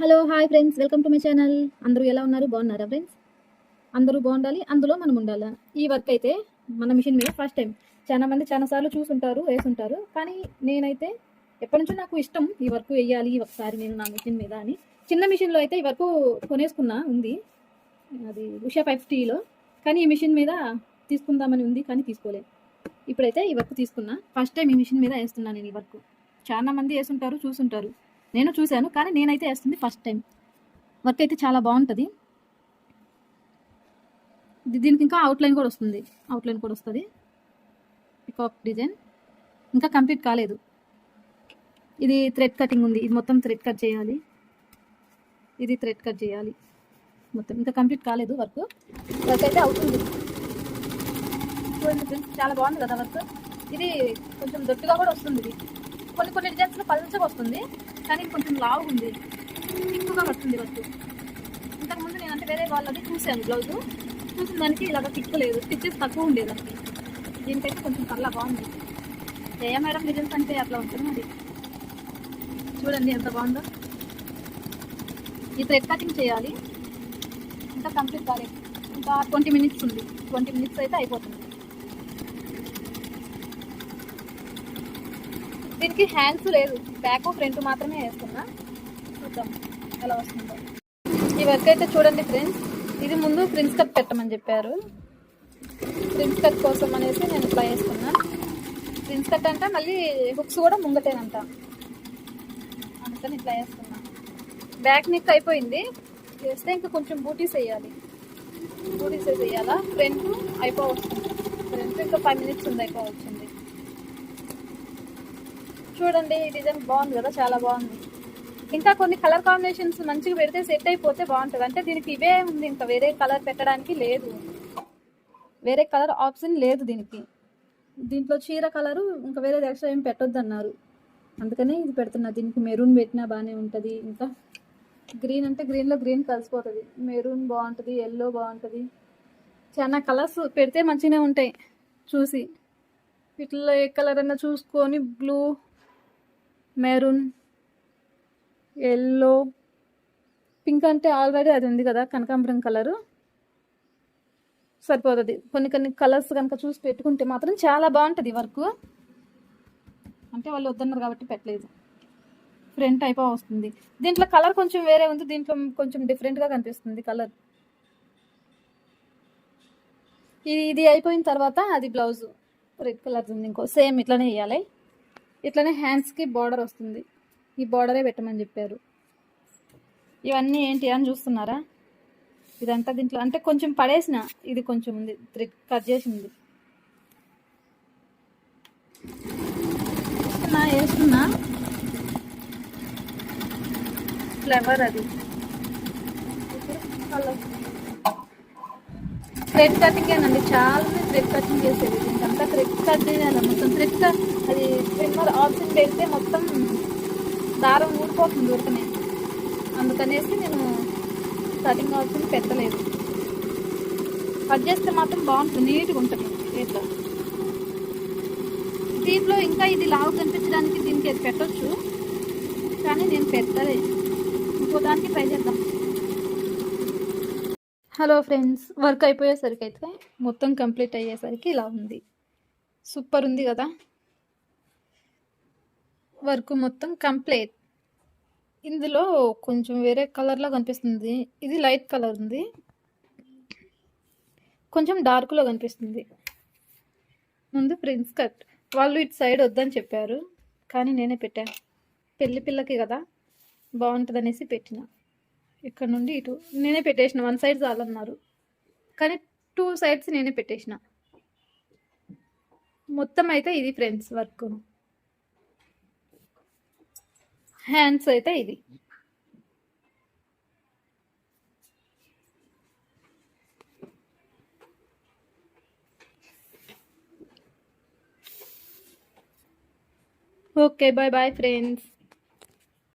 Hello hi friends welcome to my channel అందరూ ఎలా ఉన్నారు? బాగున్నారా ఫ్రెండ్స్ అందరూ బాగుండాలి. అందులో మనం ఉండాలి? ఈ వర్క్ అయితే మన మిషన్ మీద ఫస్ట్ టైం చాలా మంది చాలా సార్లు చూసుంటారు వేసుంటారు. కానీ నేనైతే ఎప్పటి నుంచో నాకు ఇష్టం ఈ వర్క్ వేయాలి ఒకసారి నేను నా మిషన్ మీద అని. చిన్న మిషన్లో అయితే ఈ వర్క్ కొనేసుకున్నా ఉంది. అది ఉషా ఫైఫ్టీలో కానీ ఈ మిషన్ మీద తీసుకుందామని ఉంది కానీ తీసుకోలేదు. ఇప్పుడైతే ఈ వర్క్ తీసుకున్నా. ఫస్ట్ టైం ఈ మిషన్ మీద వేస్తున్నా నేను ఈ వర్క్ చాలా మంది వేసుంటారు చూసుంటారు. నేను చూశాను కానీ నేనైతే వేస్తుంది ఫస్ట్ టైం వర్క్ అయితే చాలా బాగుంటుంది. దీనికి ఇంకా అవుట్లైన్ కూడా వస్తుంది. అవుట్లైన్ కూడా వస్తుంది. పికాక్ డిజైన్ ఇంకా కంప్లీట్ కాలేదు. ఇది థ్రెడ్ కటింగ్ ఉంది. ఇది మొత్తం థ్రెడ్ కట్ చేయాలి. ఇది థ్రెడ్ కట్ చేయాలి. మొత్తం ఇంకా కంప్లీట్ కాలేదు వర్క్ వర్క్ అయితే అవుతుంది. చూడండి ఫ్రెండ్స్ చాలా బాగుంది కదా వర్క్ ఇది కొంచెం దొడ్డుగా కూడా వస్తుంది. ఇది కొన్ని కొన్ని డిజైన్స్లో పల్చగా వస్తుంది. కానీ ఇది కొంచెం లావు ఉంది. తిక్కుగా వస్తుంది వస్తు ఇంతకుముందు నేను అంటే వేరే వాళ్ళది చూశాను బ్లౌజ్ చూసిన దానికి ఇలాగ థిక్ లేదు. స్టిచ్చెస్ తక్కువ ఉండేది దీనికైతే కొంచెం పర్లా బాగుంది. జయ మేడం రిజల్ట్స్ అంటే అట్లా ఉంటుంది మరి. చూడండి ఎంత బాగుందో. ఈ థ్రెడ్ కటింగ్ చేయాలి. ఇంకా కంప్లీట్ కాలేదు. ఇంకా ట్వంటీ మినిట్స్ ఉంది. ట్వంటీ మినిట్స్ అయితే అయిపోతుంది. దీనికి హ్యాండ్స్ లేదు బ్యాక్ ఫ్రంట్ మాత్రమే వేస్తున్నా. చూద్దాం ఎలా వస్తుందో. ఈ వర్క్ అయితే చూడండి ఫ్రెండ్స్. ఇది ముందు ప్రిన్స్ కట్ పెట్టమని చెప్పారు. ప్రిన్స్ కట్ కోసం అనేసి నేను ఇట్లా వేసుకున్నా ప్రిన్స్ కట్ అంటే మళ్ళీ హుక్స్ కూడా ముంగటేనంట. అందుకని ఇట్లా వేసుకున్నా బ్యాక్ నెక్ అయిపోయింది. వేస్తే ఇంకా కొంచెం బూటీస్ వేయాలి. బూటీస్ వేయాలా ఫ్రంట్ అయిపోవచ్చు. ఫ్రంట్ ఇంకా ఫైవ్ మినిట్స్ ఉంది అయిపోవచ్చు. చూడండి ఈ డిజైన్ బాగుంది కదా చాలా బాగుంది. ఇంకా కొన్ని కలర్ కాంబినేషన్స్ మంచిగా పెడితే సెట్ అయిపోతే బాగుంటుంది. అంటే దీనికి ఇవే ఉంది ఇంకా వేరే కలర్ పెట్టడానికి లేదు. వేరే కలర్ ఆప్షన్ లేదు దీనికి. దీంట్లో చీర కలరు ఇంకా వేరే ఎక్స్ట్రా ఏం పెట్టొద్దు అన్నారు అందుకనే ఇది పెడుతున్నా. దీనికి మెరూన్ పెట్టినా బాగానే ఉంటుంది. ఇంకా గ్రీన్ అంటే గ్రీన్లో గ్రీన్ కలిసిపోతుంది. మెరూన్ బాగుంటుంది ఎల్లో బాగుంటుంది. చాలా కలర్స్ పెడితే మంచిగానే ఉంటాయి చూసి. వీటిలో ఏ కలర్ అన్నా చూసుకొని బ్లూ మెరూన్ ఎల్లో పింక్ అంటే ఆల్రెడీ అది ఉంది కదా కనకాంబరం కలరు. సరిపోతుంది. కొన్ని కొన్ని కలర్స్ కనుక చూసి పెట్టుకుంటే మాత్రం చాలా బాగుంటుంది వర్క్. అంటే వాళ్ళు వద్దన్నారు కాబట్టి పెట్టలేదు. ఫ్రంట్ అయిపో వస్తుంది. దీంట్లో కలర్ కొంచెం వేరే ఉంది. దీంట్లో కొంచెం డిఫరెంట్గా కనిపిస్తుంది కలర్. ఇది ఇది అయిపోయిన తర్వాత అది బ్లౌజ్. రెడ్ కలర్ ఉంది ఇంకో. సేమ్ ఇట్లానే వేయాలి. ఇట్లనే హ్యాండ్స్కి బార్డర్ వస్తుంది. ఈ బార్డరే పెట్టమని చెప్పారు. ఇవన్నీ ఏంటి అని చూస్తున్నారా? ఇదంతా దీంట్లో అంటే కొంచెం పడేసిన ఇది కొంచెం ఉంది థ్రెడ్ కట్ చేసింది వేస్తున్నా వేస్తున్నా. ఫ్లవర్ అది. థ్రెడ్ కటింగ్ అండి చాలా థ్రెడ్ కటింగ్ చేసేది. ఇంకంతా థ్రెడ్ కట్ చేయాలి మొత్తం థ్రెడ్ అది ట్రిమ్మర్ ఆప్షన్ పెడితే మొత్తం దారం ఊడిపోతుంది ఉరకనే అందుకనేసి నేను కటింగ్ ఆప్షన్ పెట్టలేదు. కట్ చేస్తే మాత్రం బాగుంటుంది నీట్గా ఉంటుంది ఇట్లా దీంట్లో ఇంకా ఇది లావు కనిపించడానికి దీనికి అది పెట్టొచ్చు. కానీ నేను పెట్టలేదు ఇంకో దానికి ట్రై చేద్దాం. హలో ఫ్రెండ్స్ వర్క్ అయిపోయేసరికి అయితే మొత్తం కంప్లీట్ అయ్యేసరికి ఇలా ఉంది. సూపర్ ఉంది కదా? వర్క్ మొత్తం కంప్లీట్. ఇందులో కొంచెం వేరే కలర్లో కనిపిస్తుంది. ఇది లైట్ కలర్ ఉంది. కొంచెం డార్క్లో కనిపిస్తుంది. ముందు ప్రిన్స్ కట్. వాళ్ళు ఇటు సైడ్ వద్దని చెప్పారు. కానీ నేనే పెట్టాను పెళ్ళి పిల్లకి కదా? బాగుంటుంది అనేసి పెట్టిన. ఇక్కడ నుండి ఇటు. నేనే పెట్టేసిన వన్ సైడ్ చాలన్నారు. కానీ టూ సైడ్స్ నేనే పెట్టేసిన. మొత్తం అయితే ఇది ఫ్రెండ్స్ వర్క్. హ్యాండ్స్ అయితే ఇది. Okay bye bye friends.